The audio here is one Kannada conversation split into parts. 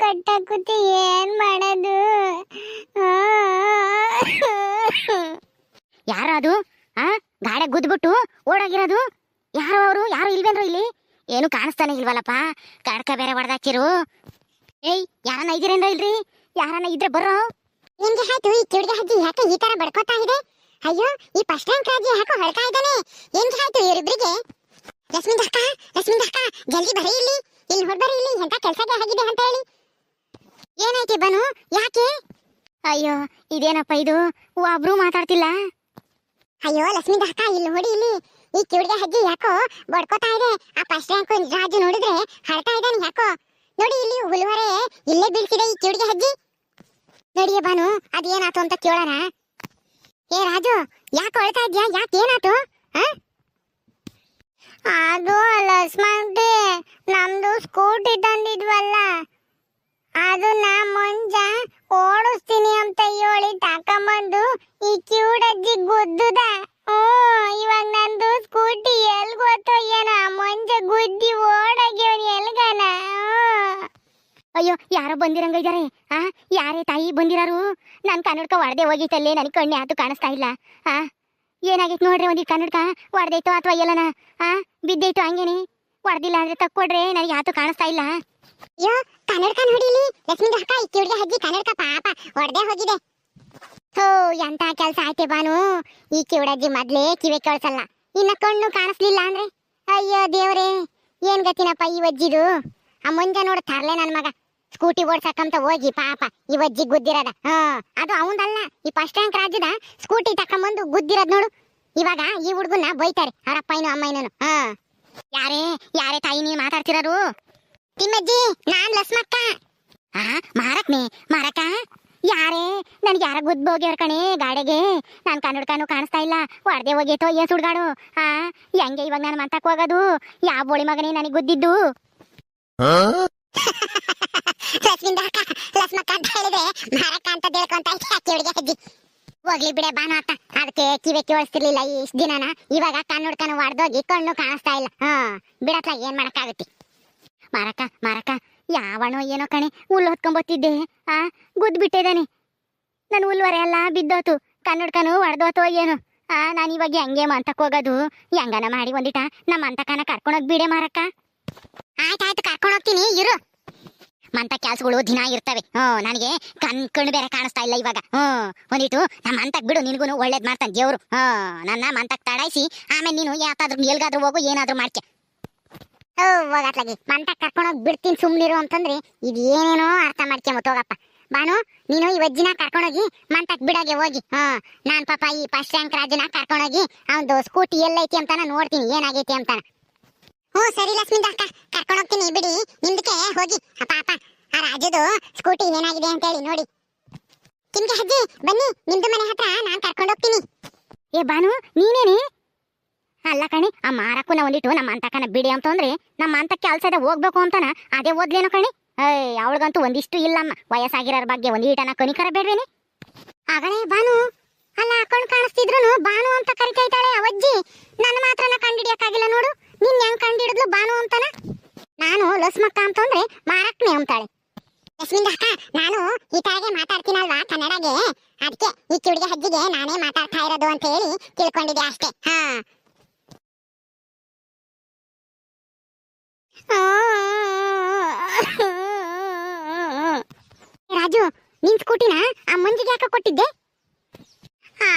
ಕಟ್ಟಾಕುತ್ತೆ ಏನ್ ಮಾಡೋದು? ಯಾರು ಅದು? ಆ, ಗಾಡಿ ಗುದ್ಬಿಟ್ಟು ಓಡಾಗಿರೋದು? ಯಾರು ಅವರು? ಯಾರು ಇಲ್ವೇನ್ರು ಇಲ್ಲಿ? ಏನು ಕಾಣಿಸ್ತಾನೆ ಇಲ್ವಲ್ಲಪ್ಪ? ಕಡ್ಕ ಬೇರೆ ಹೊಡೆದಾಕಿರು. ಏಯ್, ಯಾರನ್ನ ಇದೀರೇನ್ರ ಇಲ್ರಿ? ಯಾರನ್ನ ಇದ್ರೆ ಬರ್ರೋ? ನಿಮ್ಗೆ ಆಯ್ತು ಈ ಕಿವಿಗೆ ಹಜ್ಜಿ ಯಾಕೆ ಈ ತರ ಬಡ್ಕೋತಾ ಇದೆ? ಅಯ್ಯೋ, ಈ ಫಸ್ಟ್ ರ್ಯಾಂಕ್ ರಾಜಿ ಯಾಕೋ ಹೊರತಾ ಇದ್ದಾನೆ? ಹೆಂಗೆ ಆಯ್ತು ಇವರಿಬ್ರಿಗೆ? ಲಕ್ಷ್ಮೀ ಅಕ್ಕ, ಜಲ್ದಿ ಬರೀ ಇಲ್ಲಿ. ಇಲ್ಲಿ ಹೊರಬರಿ ಇಲ್ಲಿ ಎಂತ ಕೆಲ್ಸಕ್ಕೆ ಆಗಿದೆ ಅಂತ ಹೇಳಿ. ಏನಾಯ್ತು ಬನು, ಯಾಕೆ? ಅಯ್ಯೋ, ಇದೇನಪ್ಪ ಇದು? ಒಬ್ರು ಮಾತಾಡ್ತಿಲ್ಲ. ಅಯ್ಯೋ ಲಕ್ಷ್ಮಿ ಅಕ್ಕ, ಇಲ್ಲಿ ಹೊಡಿ ಇಲ್ಲಿ ಈ ಕಿವಿಡಿಗೆ ಹಜ್ಜಿ ಯಾಕೋ ಬಡ್ಕೋತಾ ಇದೆ. ಆ ಫಸ್ಟ್ ರ್ಯಾಂಕ್ ರಾಜು ನೋಡಿದ್ರೆ ಹಳ್ತಾ ಇದ್ದಾನೆ ಯಾಕೋ? ನೋಡಿ, ಇಲ್ಲಿ ಹುಲ್ವರೆ ಇಲ್ಲೇ ಬೀಳ್ತಿದೆ ಈ ಕಿವಿಡಿಗೆ ಹಜ್ಜಿ. ನೋಡಿ ಬಾನು, ಅದೇನಾತು ಅಂತ ಕೇಳೋಣ. ಏ ರಾಜು, ಯಾಕೆ ಅಳ್ತಾ ಇದ್ಯಾ? ಯಾಕೆ ಏನಾತು ಆ? ಅದು ಲಕ್ಷ್ಮಣ್ರಿ ನಮ್ದು ಸ್ಕೂಟಿ ತಂದಿದ್ವಲ್ಲ, ಅದು ನಾ ಮುಂಜ ಓಡಿಸ್ತೀನಿ ಅಂತ ಹೇಳಿ ತಕೊಂಬಂದು ಈ ಕ್ಯೂಡಜ್ಜಿ ಗುದ್ದುದ. ಹ್ಮ್ ಇವಾಗ ನಂದು ಸ್ಕೂಟಿ ಎಲ್ ಗೊತ್ತೋ ಏನೋ, ಮುಂಜೆ ಗುದ್ದಿ ಓಡಾಗ್ಯವನ್ ಎಲ್ಗನ. ಅಯ್ಯೋ, ಯಾರೋ ಬಂದಿರಂಗ ಇದಾರೆ? ಆ, ಯಾರೇ ತಾಯಿ ಬಂದಿರಾರು? ನಾನು ಕನ್ನಡಕ ಹೊಡೆದೆ ಹೋಗಿತ್ತಲ್ಲೇ ನನಗೆ ಕಣ್ಣೆ ಆತು ಕಾಣಿಸ್ತಾ ಇಲ್ಲ. ಆ, ಏನಾಗೈತೆ ನೋಡ್ರಿ ಒಂದಿ ಕನ್ನಡಕ? ಹೊಡೆದೈತೋ ಅಥವಾ ಎಲ್ಲನ? ಆ ಬಿದ್ದೈತೋ ಹಂಗೇನೆ. ಹೊಡೆದಿಲ್ಲ ಅಂದ್ರೆ ತಕ್ಕೊಡ್ರೆ ನನಗೆ ಯಾತು ಕಾಣಿಸ್ತಾ ಇಲ್ಲ. ಅಯ್ಯೋ ಕನ್ನಡಕ ನೋಡಿಲಿ ಲಕ್ಷ್ಮೀ ಅಕ್ಕ ಈ ಕಿವಿಗೆ ಹಜ್ಜಿ ಕನ್ನಡಕ ಪಾಪ. ಹೊಡೆದೇ ಹೋಗಿದೆ. ಹೋ ಎಂತ ಕೆಲಸ ಆಯ್ತೆ ಬಾನು ಈ ಕಿವಿಡಜ್ಜಿ ಮೊದ್ಲೇ ಕಿವೆ ಕೇಳಿಸಲ್ಲ. ಇನ್ನ ಕಣ್ಣು ಕಾಣಿಸ್ಲಿಲ್ಲ ಅಂದ್ರೆ? ಅಯ್ಯೋ ದೇವ್ರೇ ಏನ್ ಗತಿನಪ್ಪ ಈ ವಜ್ಜಿದು? ಆ ಮುಂಜೆ ನೋಡ ತರ್ಲೆ ನನ್ ಮಗ. ಸ್ಕೂಟಿ ಓಡ್ಸಕ್ಕಂತ ಹೋಗಿ ಪಾಪ ಈ ಗುದ್ದಿರದ. ಹಾ ಅದು ಅವಂದಲ್ಲ ಈ ಫಸ್ಟ್ ರ್ಯಾಂಕ್ ರಾಜ್ಯದ ಸ್ಕೂಟಿ ತಕೊಂಬಂದು ಗುದ್ದಿರೋದ್ ನೋಡು. ಇವಾಗ ಈ ಹುಡುಗನ್ನ ಬೈತಾರೆ. ಅವರಪ್ಪಯ್ಯನು ಅಮ್ಮಯ್ಯನು ಹಾ. ಯಾರೇ ಯಾರೇ ತಾಯಿ ನೀವು ಮಾತಾಡ್ತಿರೋರು ತಿಮ್ಮಜ್ಜಿ ನಾನ್ ಲಸ್ಮಕ್ಕ. ಆ ಮಾರಕ್ನೆ ಮಾರಕ ಯಾರೇ ನನ್ಗೆ ಯಾರ ಗುದ್ದು ಹೋಗ್ಯಾರ ಕಣೆ ಗಾಡಿಗೆ? ನಾನು ಕನ್ನಡಕನು ಕಾಣಿಸ್ತಾ ಇಲ್ಲ. ಹೊಡೆದೇ ಹೋಗೈತೋ ಏನ್ ಸುಡ್ಗಾಡು ಹಾ ಹೆಂಗೆ ಇವಾಗ ನಾನು ಮಂತಕ್ ಹೋಗೋದು? ಯಾವ ಬೋಳಿ ಮಗನೇ ನನಗೆ ಗುದ್ದಿದ್ದು? ಲಸ್ಮಿಂದ ಲಸ್ಮಕ್ಕ ಅಂತ ಹೇಳಿದ್ರೆ ಮಾರಕ ಅಂತ ತಿಳ್ಕೊಂತ ಕಿವಿಗೆ ಹೆಜ್ಜಿ ಹೋಗ್ಲಿ ಬಿಡೆ ಬಾನು ಅಕ್ಕ ಅದಕ್ಕೆ ಕಿವಿ ಕೇಳಿಸ್ತಿರ್ಲಿಲ್ಲ ಇಷ್ಟ ದಿನನ. ಇವಾಗ ಕಣ್ಣು ಕಣ್ಣುಡ್ಕನು ಹೊಡೆದೋಗಿ ಕಣ್ಣು ಕಾಣಿಸ್ತಾ ಇಲ್ಲ. ಹಾ ಬಿಡತ್ಲ ಏನ್ ಮಾಡಕ್ಕಾಗುತ್ತೆ? ಮಾರಕ ಮಾರಕ ಯಾವನೋ ಏನೋ ಕಣೆ, ಹುಲ್ಲು ಹೊತ್ಕೊಂಬತ್ತಿದ್ದೆ ಆ, ಗುದ್ದು ಬಿಟ್ಟಿದ್ದಾನೆ. ನನ್ನ ಹುಲ್ವರೆ ಎಲ್ಲ ಬಿದ್ದೋತು. ಕನ್ನಡಕನು ಹೊಡೆದೋತೋ ಏನು. ಆ, ನಾನು ಇವಾಗ ಹೆಂಗೆ ಮಂತಕ್ ಹೋಗೋದು? ಹೆಂಗನ ಮಾಡಿ ಒಂದಿಟ ನಮ್ಮ ಅಂತಕನ ಕರ್ಕೊಂಡೋಗಿ ಬಿಡೆ ಮಾರಕ್ಕ. ಆಯ್ತಾಯ್ತು ಕರ್ಕೊಂಡು ಹೋಗ್ತೀನಿ, ಇರು. ಮಂತ ಕೆಲ್ಸಗಳು ದಿನ ಇರ್ತವೆ. ಹ್ಮ್ ನನಗೆ ಕಣ್ ಕಣ್ಣು ಬೇರೆ ಕಾಣಿಸ್ತಾ ಇಲ್ಲ ಇವಾಗ. ಹ್ಮ್ ಒಂದಿಟ್ಟು ನಮ್ಮ ಮಂತಕ್ ಬಿಡು ನಿನಗೂ ಒಳ್ಳೇದ್ ಮಾಡ್ತಾನೆ ದೇವ್ರು. ಹ, ನನ್ನ ಮಂತಕ್ ತಡಾಯಿಸಿ ಆಮೇಲೆ ನೀನು ಯಾತಾದ್ರೂ ಎಲ್ಗಾದ್ರೂ ಹೋಗು, ಏನಾದ್ರೂ ಮಾಡ್ಕೆ. ಹೋಗತ್ಲಾಗಿ. ಮಂತ ಕರ್ಕೊಂಡೋಗಿ ಬಿಡ್ತೀನಿ ಸುಮ್ನಿರು ಅಂತಂದ್ರೆ ಇದು ಏನೇನೋ ಅರ್ಥ ಮಾಡ್ಕೊಂಬ ಹೋಗಪ್ಪ ಬಾನು, ನೀನು ಈ ವಜ್ಜಿನ ಕರ್ಕೊಂಡೋಗಿ ಮಂತಕ್ ಬಿಡಾಗೆ ಹೋಗಿ. ಹಾ, ನಾನ್ ಪಾಪ ಈ ಫಸ್ಟ್ ರ್ಯಾಂಕ್ ರಾಜನ ಕರ್ಕೊಂಡೋಗಿ ಅವನದು ಸ್ಕೂಟಿ ಎಲ್ಲೈತಿ ಅಂತಾನ ನೋಡ್ತೀನಿ, ಏನಾಗೈತಿ ಅಂತಾನ. ಹ್ಞೂ, ಸರಿ ಲಕ್ಷ್ಮೀ ಅಕ್ಕ. ಕರ್ಕೊಂಡು ಹೋಗ್ತೀನಿ, ಬಿಡಿ. ನಿಮ್ದಕ್ಕೆ ಹೋಗಿ. ಅಪ್ಪ ಅಪ್ಪ. ಆ ರಾಜದು ಸ್ಕೂಟಿ ಏನಾಗಿದೆ ಅಂತ ಹೇಳಿ ನೋಡಿ. ನಿಮ್ಗೆ ಅಜ್ಜಿ, ಬನ್ನಿ. ನಿಮ್ದು ಮನೆ ಹತ್ರ ನಾನು ಕರ್ಕೊಂಡು ಹೋಗ್ತೀನಿ. ಏ, ಬಾನು, ನೀನೇನಿ? ಅಲ್ಲ ಕಣಿ, ಆ ಮಾರಕ್ಕೂ ಒಂದಿಟ್ಟು ನಮ್ಮ ಅಂತಕನ ಬಿಡಿ ಅಂತಂದ್ರೆ ನಮ್ಮ ಅಂತಕ್ಕೆ ಕೆಲ್ಸದ ಹೋಗ್ಬೇಕು ಅಂತಾನ? ಅದೇ ಓದ್ಲೇನೋ ಕಣಿ? ಏಯ್, ಅವಳಿಗಂತೂ ಒಂದಿಷ್ಟು ಇಲ್ಲಮ್ಮ. ವಯಸ್ಸಾಗಿರೋರ ಬಗ್ಗೆ ಒಂದೀಟನ ಕನಿಕರ ಬೇಡ್ವೇನೆ ಆಗಲೇ ಬಾನು. ಅಲ್ಲ ಕಣ್ ಕಾಣಿಸ್ತಿದ್ರು ಬಾನು ಅಂತ ಕರಿತೈತಾಳೆ ಅವಜ್ಜಿ ನನ್ನ ಮಾತ್ರನ ಕಂಡಿಡಿಯಕ್ಕಾಗಿಲ್ಲ ನೋಡು. ನಿನ್ ಹೆಂಗ್ ಕಂಡಿಡಿದ್ಲು ಬಾನು ಅಂತಾನ? ನಾನು ಲಸ್ಮಕ್ಕ ಅಂತಂದ್ರೆ ಮಾರಕ್ನೆ ಅಂತಾಳೆ. ಅಕ್ಕ, ನಾನು ಈ ತರಗೆ ಮಾತಾಡ್ತೀನಲ್ವಾ ಕನ್ನಡಗೆ? ಅದಕ್ಕೆ ಈ ಕಿವಿಗೆ ಹಜ್ಜಿಗೆ ನಾನೇ ಮಾತಾಡ್ತಾ ಇರೋದು ಅಂತ ಹೇಳಿ ತಿಳ್ಕೊಂಡಿದ್ದೆ ಅಷ್ಟೇ. ಹಾ. ರಾಜು, ನಿನ್ ಸ್ಕೂಟಿನ ಆ ಮಂಜಿಗೆ ಯಾಕೆ ಕೊಟ್ಟಿದ್ದೆ?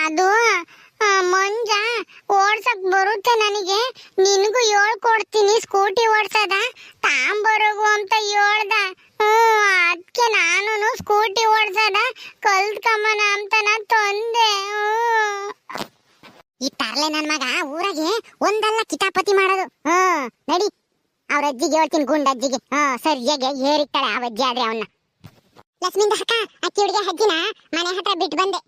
ಅದು ಮಂಜ, ಓಡ್ಸಕ್ ಬರುತ್ತೆ ನನಗೆ. ನಿನಗೂ ಹೇಳ್ಕೊಡ್ತೀನಿ ಸ್ಕೂಟಿ ಓಡ್ಸದ? ತಾಂಬರೋಗು ಅಂತ ಹೇಳ್ದ. ಹ್ಮ್ ಅದಕ್ಕೆ ನಾನು ಸ್ಕೂಟಿ ಓಡ್ಸದ? ಕಲ್ತ್ಕಮ್ಮನ ಅಂತ ನಾನು ತಂದೆ. ಈ ತರ್ಲೆ ನನ್ ಮಗ ಊರಾಗೆ ಒಂದಲ್ಲ ಕಿತಾಪತಿ ಮಾಡೋದು. ಹ್ಮ್, ನಡಿ. ಅವ್ರ ಅಜ್ಜಿಗೆ ಹೇಳ್ತೀನಿ ಗುಂಡಜ್ಜಿಗೆ ಹ್ಮ್, ಸರಿಯಾಗಿ ಏರಿತ್ತಾಳೆ ಆ ಅಜ್ಜಿ ಆದ್ರೆ ಅವನ್ನ ಲಕ್ಷ್ಮಿಂದ ಅಕ್ಕ, ಅಕ್ಕಿ ಹುಡುಗಿ ಅಜ್ಜಿನ ಮನೆ ಹತ್ರ ಬಿಟ್ಟು ಬಂದೆ.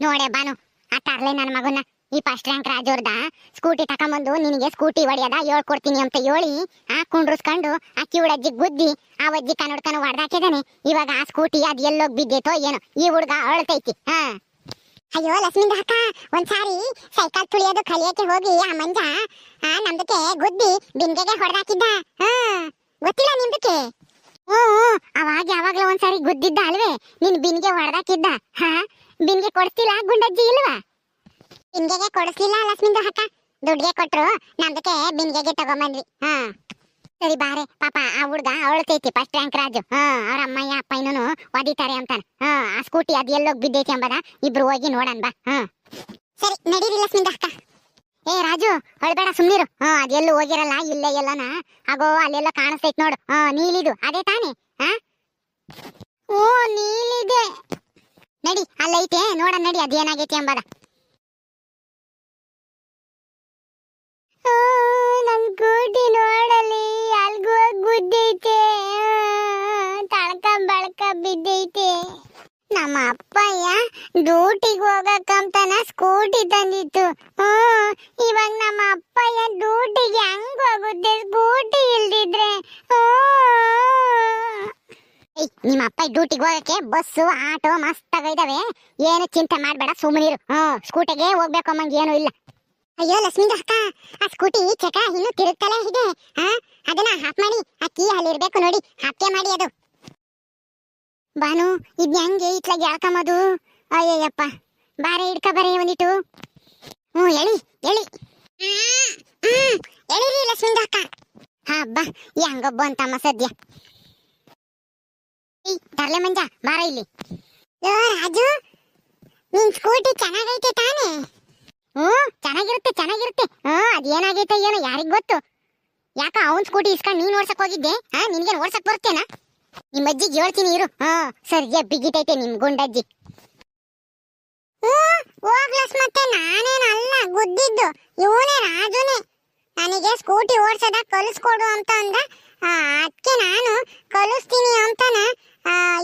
ನೋಡೆ ಬಾನು. ಆ ತರ್ಲೆ ನನ್ನ ಮಗನ ಈ ಫಸ್ಟ್ ರ್ಯಾಂಕ್ ರಾಜವ್ರದ ಸ್ಕೂಟಿ ತಕೊಂಬಂದು ನಿನಗೆ ಸ್ಕೂಟಿ ಹೊಡೆಯದ ಹೇಳ್ಕೊಡ್ತೀನಿ ಅಂತ ಹೇಳಿ ಆ ಕುಂಡ್ರಸ್ಕೊಂಡು ಆ ಕಿವುಡಜ್ಜಿ ಗುದ್ದಿ, ಆ ಅಜ್ಜಿ ಕನ್ನಡ್ಕನ ಹೊಡೆದಾಕಿದಾನೆ ಇವಾಗ ಆ ಸ್ಕೂಟಿ ಅದ್ ಎಲ್ಲೋಗ್ ಬಿದ್ದೈತೋ ಏನೋ, ಈ ಹುಡುಗ ಅಳ್ತೈತಿ, ಹಾ. ಅಯ್ಯೋ ಲಕ್ಷ್ಮಿಂದ ಅಕ್ಕ, ಒಂದ್ಸಾರಿ ಸೈಕಲ್ ತುಳಿಯೋದು ಕಲಿಯಕ್ಕೆ ಹೋಗಿ ಆ ಮಂಜ, ಆ ನಮ್ದಕ್ಕೆ ಗುದ್ದಿ ಬಿಂಗೆಗೆ ಹೊಡೆದಾಕಿದ್ದ, ಹಾ. ಗೊತ್ತಿಲ್ಲ ನಿಮ್ದಕ್ಕೆ? ಹ್ಞೂ, ಅವಾಗ ಯಾವಾಗ್ಲೂ ಒಂದ್ಸಾರಿ ಗುದ್ದಿದ್ದ ಅಲ್ವೇ? ನಿನ್ ಬಿನ್ಗೆ ಹೊಡೆದಾಕಿದ್ದ ಹಾ? ಬಿನ್ಗೆ ಕೊಡ್ತಿಲ್ಲ ಗುಂಡಜ್ಜಿ ಇಲ್ವಾ? ಬಿನ್ಗೆಗೆ ಕೊಡಿಸ್ಲಿಲ್ಲ ಲಕ್ಷ್ಮಿಂದ ಹಕ್ಕ ದುಡ್ಗೆ ಕೊಟ್ರು ನಮ್ದಕ್ಕೆ ಬಿನ್ಗೆಗೆ ತಗೊಂಬಂದ್ವಿ ಹಾ. ಸರಿ ಬಾರೆ ಪಾಪ ಆ ಹುಡ್ಗ ಅವಳ್ತೈತಿ ಫಸ್ಟ್ ರ್ಯಾಂಕ್ ರಾಜು ಹಾ. ಅವ್ರ ಅಮ್ಮಯ್ಯ ಅಪ್ಪ ಇನ್ನೂ ಒದಿತಾರೆ ಅಂತಾನ ಹಾ. ಆ ಸ್ಕೂಟಿ ಅದ್ ಎಲ್ಲೋಗ್ ಬಿದ್ದೈತಿ ಅಂಬದ ಇಬ್ರು ಹೋಗಿ ನೋಡನ್ ಬಾ ಹಾ. ಸರಿ ನಡೀರಿ ಲಕ್ಷ್ಮಿಂದ ಅಕ್ಕ. ಏ, ರಾಜು ಹೊಳ್ಬೇಡ ಸುಮ್ನಿರು. ಹಾ ಅದೆಲ್ಲೂ ಹೋಗಿರಲ್ಲ, ಇಲ್ಲೇ ಎಲ್ಲನ? ಆಗೋ, ಅಲ್ಲೆಲ್ಲ ಕಾಣಿಸ್ತೈತ್ ನೋಡು. ಹಾ ನೀಲಿದು, ಅದೇ ತಾನೇ? ಹಾ? ಓ, ನೀಲಿದೆ. ನಡಿ, ಅಲ್ಲೈತೆ. ನೋಡ ನಡಿ, ಅದೇನಾಗೈತಿ ಅಂಬದ ನನ್ ಕೂಟಿ ನೋಡಲಿ, ಅಲ್ಗೂ ಗುದ್ದೈತೆ ತಳಕ, ಬಳಕ ಬಿದ್ದೈತೆ. ನಮ್ಮ ಅಪ್ಪಯ್ಯ ಡ್ಯೂಟಿಗೆ ಹೋಗಕ್ಕಂತನ ಸ್ಕೂಟಿ ತಂದಿತ್ತು. ಹ್ಮ್ ಇವಾಗ ನಮ್ಮ ಅಪ್ಪಯ್ಯ ಡ್ಯೂಟಿಗೆ ಹೆಂಗ್ ಹೋಗುತ್ತೆ ಸ್ಕೂಟಿ ಇಲ್ದಿದ್ರೆ? ನಿಮ್ಮ ಅಪ್ಪ ಡ್ಯೂಟಿಗೆ ಹೋಗಕ್ಕೆ ಬಸ್ಸು, ಆಟೋ ಮಸ್ತ್ ಇದಾವೆ ಏನು ಚಿಂತೆ ಮಾಡಬೇಡ ಸುಮ್ಮನಿರು ಹ್ಮ್ ಸ್ಕೂಟಿಗೆ ಹೋಗ್ಬೇಕು ಅಮ್ಮಂಗೆ, ಏನು ಇಲ್ಲ. ಅಯ್ಯೋ, ಲಕ್ಷ್ಮೀ ಅಕ್ಕ, ಆ ಸ್ಕೂಟಿ ಚಕ ಇನ್ನು ತಿರುಗ್ತಲೇ ಇದೆ. ಹಾ, ಅದನ್ನ ಹಾಫ್ ಮಾಡಿ, ಆ ಕೀ ಅಲ್ಲಿರ್ಬೇಕು ನೋಡಿ ಹಾಪ್ಕೆ ಮಾಡಿ ಅದು. ಬಾನು ಇದ್ ಹೆಂಗೆ ಇತ್ಲಾಗ ಎಳ್ಕಂಬದು ಅಯ್ಯಯ್ಯಪ್ಪ, ಬಾರೆ ಹಿಡ್ಕ ಬರೆ ಒಂದಿಟ್ಟು ಹ್ಞೂ, ಎಳಿ ಎಳಿ. ಲಕ್ಷ್ಮಿಂದ ಎಳೀರಿ ಲಕ್ಷ್ಮೀ ಅಕ್ಕ. ಹಬ್ಬ ಹೆಂಗೊಬ್ಬ ಅಂತಮ್ಮ ಸದ್ಯ. ತರ್ಲೆ ಮಂಜ, ಬಾರ ಇಲ್ಲಿ. ಯೋ ರಾಜು, ನಿನ್ ಸ್ಕೂಟಿ ಚೆನ್ನಾಗೈತೆ ತಾನೇ? ಹ್ಞೂ, ಚೆನ್ನಾಗಿರುತ್ತೆ ಚೆನ್ನಾಗಿರುತ್ತೆ. ಹ್ಞೂ, ಅದೇನಾಗೈತೆ ಏನೋ ಯಾರಿಗ್ ಗೊತ್ತು. ಯಾಕ ಅವನ್ ಸ್ಕೂಟಿ ಇಸ್ಕೊಂಡು ನೀನ್ ಓಡ್ಸಕ್ ಹೋಗಿದ್ದೆ? ಹಾ, ನಿನ್ಗೇನು ಓಡ್ಸಕ್ ಬರುತ್ತೇನಾ? ನಿಮ್ಮ ಅಜ್ಜಿಗೆ ಹೇಳ್ತೀನಿ ಇರು. ಹಾ ಸರಿಯ ಬಿಗಿತೈತೆ ನಿಮ್ ಗುಂಡಜ್ಜಿ. ಹೋಗ್ಲಸ್ ಮತ್ತೆ ನಾನೇನಲ್ಲ ಗುದ್ದಿದ್ದು. ಇವನೇ ರಾಜುನೇ. ನನಗೆ ಸ್ಕೂಟಿ ಓಡ್ಸದ ಕಲಿಸ್ಕೊಡು ಅಂತ ಅಂದ. ಅದಕ್ಕೆ ನಾನು ಕಲಿಸ್ತೀನಿ ಅಂತಾನ.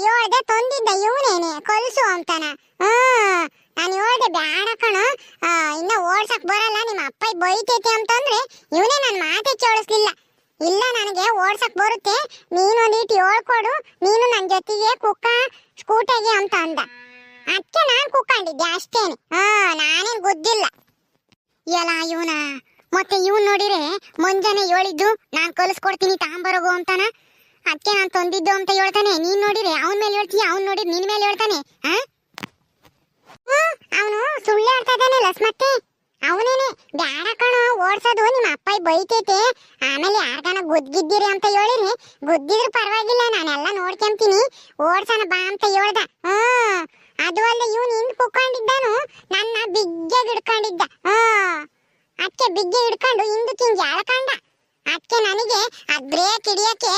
ಹೇಳ್ದೆ, ತಂದಿದ್ದ ಇವನೇನೆ, ಕಲಿಸು ಅಂತಾನ. ಹ್ಮ್ ನಾನು ಹೇಳ್ದೆ, ಬ್ಯಾಡ ಕಣ. ಇನ್ನ ಓಡ್ಸಕ್ ಬರಲ್ಲ, ನಿಮ್ಮ ಅಪ್ಪ ಬೈತೈತೆ ಅಂತಂದ್ರೆ ಇವನೇ ನನ್ನ ಮಾತೆ ಕೇಳಿಸ್ಲಿಲ್ಲ. ಇಲ್ಲ, ನನಗೆ ಓಡ್ಸಕ್ ಬರುತ್ತೆ. ನೀನು ಒಂದೀಟ್ ಹೇಳ್ಕೊಡು. ನೀನು ನನ್ನ ಜೊತೆಗೆ ಕುಕ್ಕ ಸ್ಕೂಟಿಗೆ ಅಂತ ಅಂದ. ಅದಕ್ಕೆ ನಾನು ಕುಕ್ಕೊಂಡಿದ್ದೆ ಅಷ್ಟೇನೆ. ಹಾ, ನಾನೇನು ಗೊತ್ತಿಲ್ಲ ಎಲ್ಲ ಇವನ. ಮತ್ತೆ ಇವನ್ ನೋಡಿರಿ ಮುಂಜಾನೆ ಹೇಳಿದ್ದು, ನಾನ್ ಕಲಿಸ್ಕೊಡ್ತೀನಿ, ತಾಂಬರೋಗು ಅಂತಾನ. ಅದಕ್ಕೆ ನಾನು ತಂದಿದ್ದು ಅಂತ ಹೇಳ್ತಾನೆ. ನೀನ್ ನೋಡಿರಿ ಅವನ ಮೇಲೆ ಹೇಳ್ತೀನಿ ಅವ್ನು ನೋಡಿದ್ರೆ ನಿನ್ ಮೇಲೆ ಹೇಳ್ತಾನೆ. ಹಾ? ಅವನು ಸುಳ್ಳು ಹೇಳ್ತಾ ಇದ್ದಾನೆ ಲಸ್ಮತ್ತೆ ಅವನೇನೆ, ಬ್ಯಾಡ ಕಣ, ಓಡ್ಸೋದು, ನಿಮ್ಮ ಅಪ್ಪ ಬೈತೈತೆ. ಆಮೇಲೆ ಯಾರ್ಗಾನ ಗುದ್ದಿದ್ದೀರಿ ಅಂತ ಹೇಳಿರಿ. ಗುದ್ದಿದ್ರು ಪರವಾಗಿಲ್ಲ, ನಾನೆಲ್ಲ ನೋಡ್ಕೊಂತೀನಿ. ಓಡ್ಸೋಣ ಬಾ ಅಂತ ಹೇಳ್ದ. ಹ್ಞೂ, ಅದು ಅಲ್ಲ, ಇವನು ಹಿಂದ್ ಕುಕ್ಕೊಂಡಿದ್ದಾನು ನನ್ನ ಬಿಗ್ಗೆ ಹಿಡ್ಕೊಂಡಿದ್ದ. ಹ್ಞೂ ಅದಕ್ಕೆ ಬಿಗ್ಗೆ ಹಿಡ್ಕೊಂಡು ಹಿಂದಕ್ಕೆ ಹಿಂಗೆ ಎಳ್ಕಂಡ ಅದಕ್ಕೆ ನನಗೆ ಆ ಬ್ರೇಕ್ ಹಿಡಿಯಕ್ಕೆ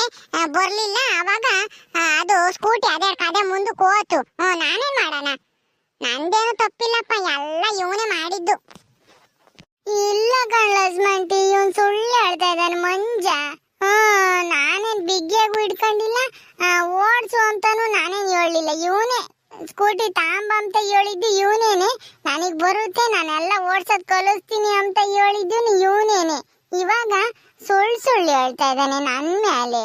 ಬರಲಿಲ್ಲ. ಆವಾಗ ಅದು ಸ್ಕೂಟಿ ಅದೇ ಕದೆ ಮುಂದೆ ಹೋತು. ಹ್ಞೂ, ನಾನೇನ್ ಮಾಡೋಣ? ನಂದೇನು ತಪ್ಪಿಲ್ಲಪ್ಪ, ಎಲ್ಲ ಇವನೇ ಮಾಡಿದ್ದು. ಇಲ್ಲ ಕಳ್ಳಸ್ಮಂಟಿ ಇವನ್ ಸುಳ್ಳು ಹೇಳ್ತಾ ಇದ್ದಾನೆ ಮಂಜ. ನಾನೇನ್ ಬಿಗ್ಗಿಯಾಗೂ ಹಿಡ್ಕೊಂಡಿಲ್ಲ. ಓಡ್ಸು ಅಂತಾನು ನಾನೇನ್ ಹೇಳಲಿಲ್ಲ. ಇವನೇ, ಸ್ಕೂಟಿ ತಾಂಬ ಅಂತ ಹೇಳಿದ್ದು ಇವನೇನೆ. ನನಗ್ ಬರುತ್ತೆ, ನಾನೆಲ್ಲ ಓಡ್ಸೋದ್ ಕಲಿಸ್ತೀನಿ ಅಂತ ಹೇಳಿದ್ದು ಇವನೇನೆ. ಇವಾಗ ಸುಳ್ಳು ಸುಳ್ಳು ಹೇಳ್ತಾ ಇದ್ದಾನೆ ನನ್ ಮೇಲೆ.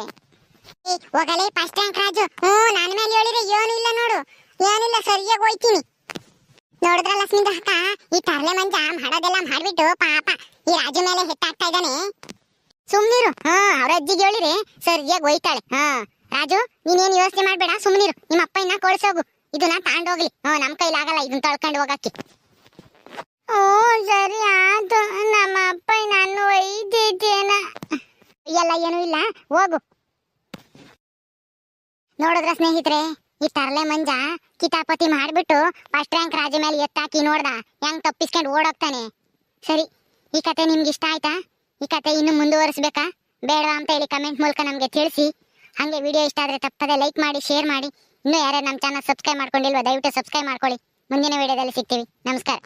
ಹೋಗಲೇ ಫಸ್ಟ್ ರ್ಯಾಂಕ್ ರಾಜು. ಹ್ಞೂ ನನ್ನ ಮೇಲೆ ಹೇಳಿದ್ರೆ ಏನಿಲ್ಲ ನೋಡು. ಏನಿಲ್ಲ, ಸರಿಯಾಗಿ ಹೋಯ್ತೀನಿ. ನೋಡಿದ್ರಲ್ಲ ಲಕ್ಷ್ಮಿ ಅಕ್ಕ? ಈ ತರ್ಲೆ ಮಂಜ ಮಾಡೋದೆಲ್ಲ ಮಾಡ್ಬಿಟ್ಟು ಪಾಪ ಈ ರಾಜು ಮೇಲೆ ಹೆಟ್ಟಾಕ್ತಾ ಇದ್ದಾನೆ. ಸುಮ್ನಿರು. ಹಾ, ಅವ್ರ ಅಜ್ಜಿಗೆ ಹೇಳಿರಿ. ಸರಿಯಾಗಿ ಒಯ್ತಾಳೆ. ಹಾ. ರಾಜು, ನೀನೇನ್ ಯೋಚನೆ ಮಾಡ್ಬೇಡ. ಸುಮ್ನಿರು. ನಿಮ್ಮ ಅಪ್ಪ ಇನ್ನ ಕೊಡ್ಸೋಗು. ಇದನ್ನ ತಾಂಡೋಗ್ಲಿ. ಹ್ಞೂ ನಮ್ ಕೈಲಾಗಲ್ಲ ಇದನ್ನ ತೊಳ್ಕೊಂಡು ಹೋಗಕ್ಕೆ. ಓ, ಸರಿ ಆತು ನಮ್ಮ ಅಪ್ಪ ನಾನು ಒಯ್ದಿದ್ದೇನ? ಎಲ್ಲ ಏನೂ ಇಲ್ಲ. ಹೋಗು. ನೋಡಿದ್ರ ಸ್ನೇಹಿತರೆ ಈ ತರ್ಲೆ ಮಂಜ ಕಿತಾಪತಿ ಮಾಡ್ಬಿಟ್ಟು ಫಸ್ಟ್ ರ್ಯಾಂಕ್ ರಾಜ ಮೇಲೆ ಎತ್ತಾಕಿ ನೋಡ್ದ, ಹೆಂಗ್ ತಪ್ಪಿಸ್ಕೊಂಡು ಓಡೋಗ್ತಾನೆ. ಸರಿ, ಈ ಕತೆ ನಿಮ್ಗೆ ಇಷ್ಟ ಆಯ್ತಾ? ಈ ಕತೆ ಇನ್ನು ಮುಂದುವರಿಸ್ಬೇಕಾ? ಬೇಡವಾ ಅಂತ ಹೇಳಿ ಕಮೆಂಟ್ ಮೂಲಕ ನಮಗೆ ತಿಳಿಸಿ. ಹಾಗೆ ವಿಡಿಯೋ ಇಷ್ಟ ಆದರೆ ತಪ್ಪದೆ ಲೈಕ್ ಮಾಡಿ ಶೇರ್ ಮಾಡಿ. ಇನ್ನೂ ಯಾರ್ಯಾರು ನಮ್ಮ ಚಾನಲ್ ಸಬ್ಸ್ಕ್ರೈಬ್ ಮಾಡ್ಕೊಂಡಿಲ್ವ ದಯವಿಟ್ಟು ಸಬ್ಸ್ಕ್ರೈಬ್ ಮಾಡ್ಕೊಳ್ಳಿ. ಮುಂದಿನ ವಿಡಿಯೋದಲ್ಲಿ ಸಿಗ್ತೀವಿ. ನಮಸ್ಕಾರ.